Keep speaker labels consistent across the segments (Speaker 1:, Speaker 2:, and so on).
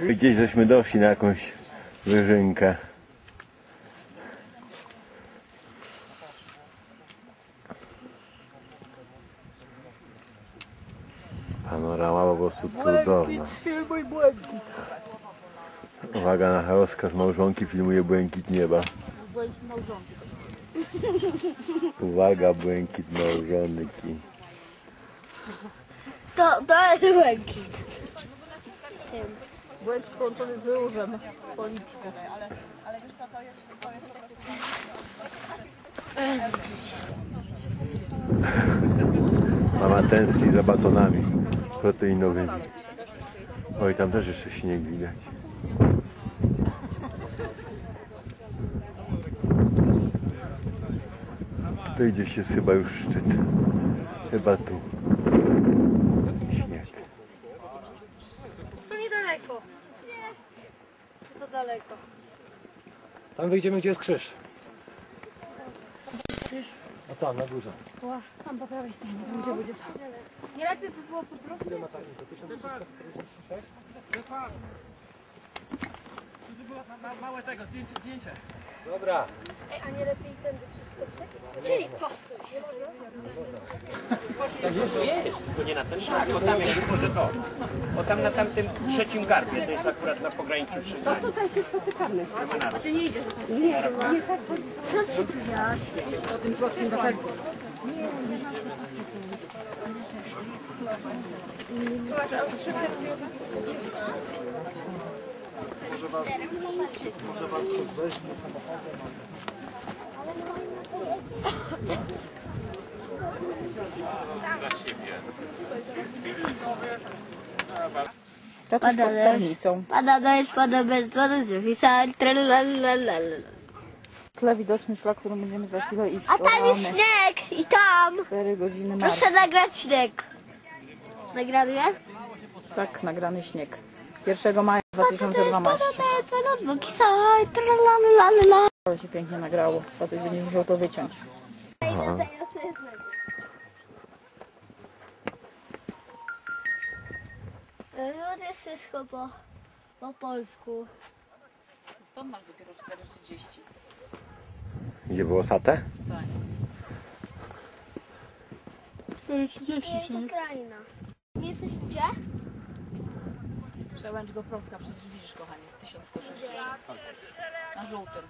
Speaker 1: Gdzieś żeśmy doszli na jakąś wyżynkę. Panorama po prostu cudowna. Uwaga na rozkaz małżonki filmuje błękit nieba. Uwaga, błękit małżonki.
Speaker 2: To, to jest błękit.
Speaker 3: Błękit połączony z różem. Policzkę.
Speaker 1: Mama tęskni za batonami proteinowymi. Oj, tam też jeszcze śnieg widać. To gdzieś jest chyba już szczyt. Chyba tu. Śnieg.
Speaker 2: To niedaleko. Nie. Czy to daleko?
Speaker 4: Tam wyjdziemy, gdzie jest krzyż. A tam, na górze.
Speaker 3: Tam po prawej stronie, tam gdzie ludzie są.
Speaker 2: Nie lepiej by było po prostu.
Speaker 4: Dobra.
Speaker 2: Ej, a nie lepiej tędy przeskoczyć? Czyli postój. Nie można?
Speaker 5: Jest, tylko nie na ten szlak, bo tam jak może to. Bo tam na tamtym trzecim garbie, to jest akurat na pograniczu trzy. No
Speaker 3: Tutaj się spotykamy. A ty nie idziesz.
Speaker 2: Co ci tu wziąć?
Speaker 3: O tym słodkim wafelku.
Speaker 2: Pada deszcz. Pada deszcz, pada deszcz, pada deszcz.
Speaker 3: Tle widoczny szlak, którym będziemy za chwilę iść.
Speaker 2: A tam jest śnieg i tam.
Speaker 3: 4 godziny.
Speaker 2: Proszę nagrać śnieg. Nagrany jest?
Speaker 3: Tak, nagrany śnieg. 1 maja 2012.
Speaker 2: Pada deszcz, pada deszcz, kisaj, tralalalala.
Speaker 3: Ale się pięknie nagrało. Tatuś będzie musiał to wyciąć.
Speaker 2: To jest wszystko po, po polsku.
Speaker 3: Stąd masz dopiero 4,30.
Speaker 1: Gdzie było satę?
Speaker 3: Tak. 4,30
Speaker 2: To jest Ukraina. My jesteśmy gdzie?
Speaker 3: Przełęcz Goprowska, przecież widzisz kochanie, 1160. Na żółtym.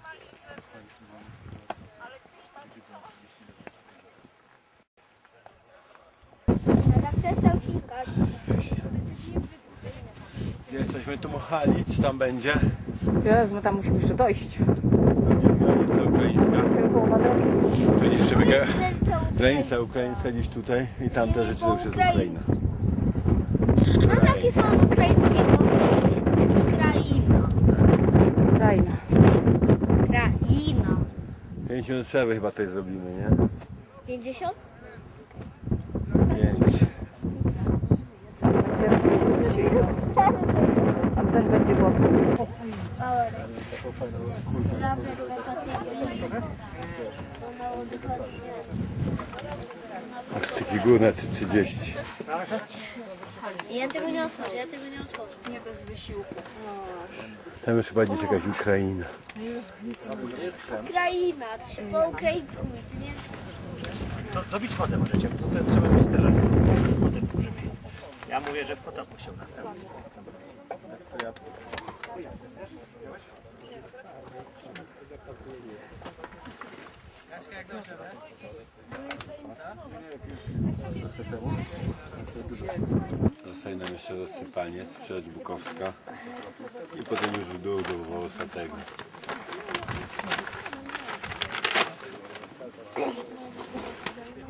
Speaker 1: Gdzie jesteśmy tu Mochali? Czy tam będzie?
Speaker 3: Jezu, my tam musimy jeszcze dojść.
Speaker 1: Granica ukraińska.
Speaker 3: Połowa drogi.
Speaker 1: Tu gdzieś przebiega granica ukraińska gdzieś tutaj i tamte rzeczy to już jest Ukraina.
Speaker 2: No takie są z ukraińskiej mowy. Ukraina.
Speaker 3: Kraina.
Speaker 2: Kraina.
Speaker 1: 5 minut przerwy chyba tutaj zrobimy, nie?
Speaker 2: 50?
Speaker 1: 5.
Speaker 3: Tam też będzie bosu.
Speaker 1: Krzyki górne 30.
Speaker 2: Ja tego nie otworzę, ja tego nie otworzę.
Speaker 3: Nie bez wysiłku.
Speaker 1: Tam już chyba gdzieś jakaś Ukraina.
Speaker 2: Kraina, to się po ukraińsku to nie?
Speaker 5: To, to bić wodę możecie, bo to trzeba mieć teraz potem żeby... Ja mówię, że w potopu się napełni.
Speaker 1: Zostaje nam jeszcze rozsypaniec, przelecz Bukowska i potem już w dół do Wołosatego.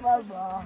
Speaker 1: Mama.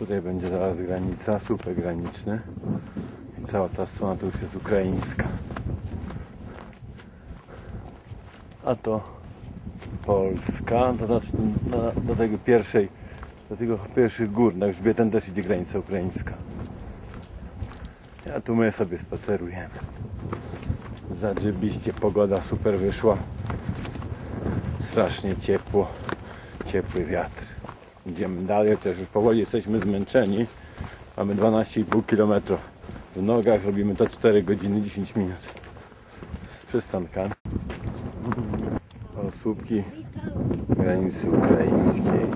Speaker 1: Tutaj będzie zaraz granica, słupek graniczny. I cała ta strona to już jest ukraińska. A to Polska, to znaczy do, do tego pierwszej, do tego pierwszych gór, na Grzbieten też idzie granica ukraińska. A tu my sobie spacerujemy. Zadrzebiście, pogoda super wyszła. Strasznie ciepło, ciepły wiatr. Idziemy dalej, chociaż już powoli jesteśmy zmęczeni. Mamy 12,5 km w nogach, robimy to 4 godziny 10 minut z przystankami. O słupki granicy ukraińskiej.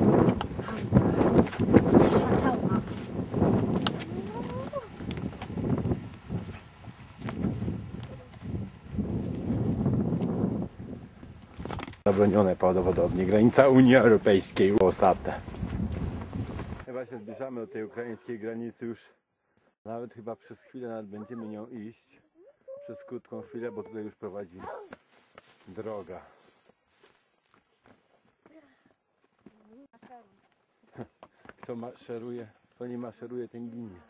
Speaker 1: Zabronione prawdopodobnie. Granica Unii Europejskiej Łosate. Chyba się zbliżamy do tej ukraińskiej granicy już. Nawet chyba przez chwilę nawet będziemy nią iść. Przez krótką chwilę, bo tutaj już prowadzi droga. Kto maszeruje, kto nie maszeruje, ten ginie.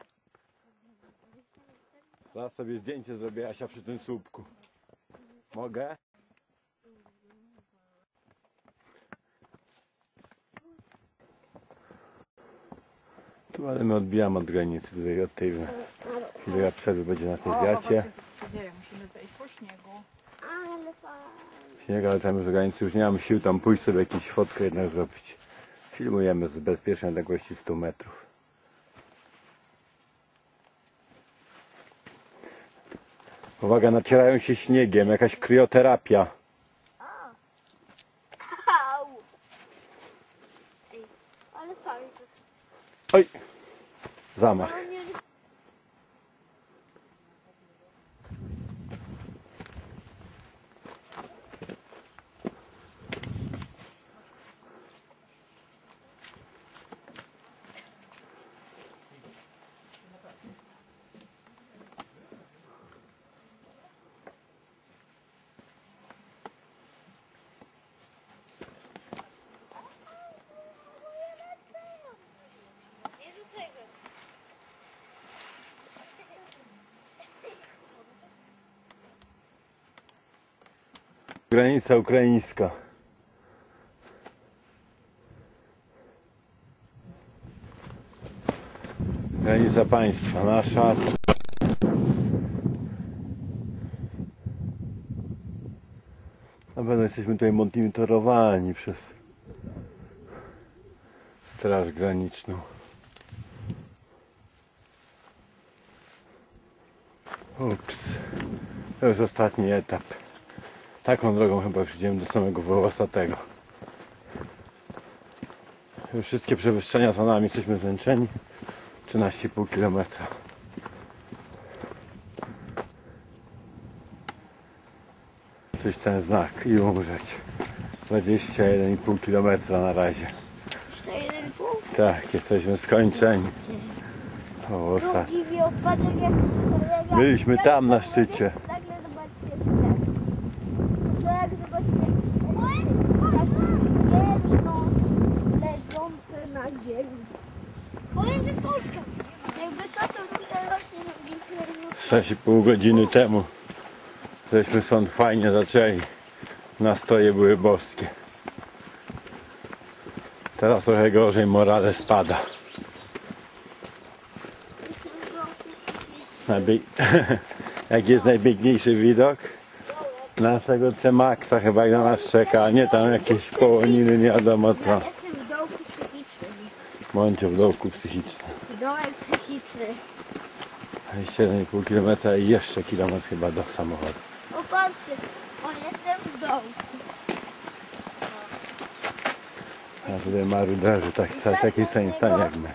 Speaker 1: Zaraz sobie zdjęcie zrobię Asia przy tym słupku. Mogę? Tu, ale my odbijamy od granicy, tutaj od tej chwilę przerwy będzie na tej wiacie.
Speaker 3: Dzieje, musimy zejść po śniegu.
Speaker 2: Ale fajnie.
Speaker 1: Śnieg, ale tam już z granicy już nie mam sił tam pójść sobie jakąś fotkę jednak zrobić. Filmujemy z bezpiecznej odległości 100 metrów. Uwaga, nacierają się śniegiem, jakaś krioterapia. Oj!
Speaker 2: Samach.
Speaker 1: Granica ukraińska. Granica państwa nasza. Na pewno jesteśmy tutaj monitorowani przez Straż Graniczną. Ups. To już ostatni etap. Taką drogą chyba już idziemy do samego Wołosatego. Już wszystkie przewyższenia za nami, jesteśmy zmęczeni. 13,5 km. Coś ten znak i umrzeć. 21,5 km na razie.
Speaker 2: Jeszcze jeden punkt.
Speaker 1: Tak, jesteśmy skończeni. Wołosat.
Speaker 2: Drugi mi opadek jak kolega.
Speaker 1: Byliśmy tam na szczycie.
Speaker 2: Nagle zobaczcie ten. To jak zobaczcie. Tak jedno leżące na ziemi. Polską. Jakby co to tutaj rośnie.
Speaker 1: 6,5 godziny temu żeśmy stąd fajnie zaczęli. Nastroje były boskie. Teraz trochę gorzej, morale spada. Najbie... Jaki jest najpiękniejszy widok? Naszego C-Maxa chyba jak na nas czeka, a nie tam jakieś połoniny, nie wiadomo co.
Speaker 2: Jestem
Speaker 1: w dołku psychicznym.
Speaker 2: Dołek psychiczny.
Speaker 1: 7,5 km i jeszcze kilometr chyba do samochodu.
Speaker 2: Popatrzcie, o jestem w dołku.
Speaker 1: A tutaj maruderzy tak, w takiej samej stanie jak my.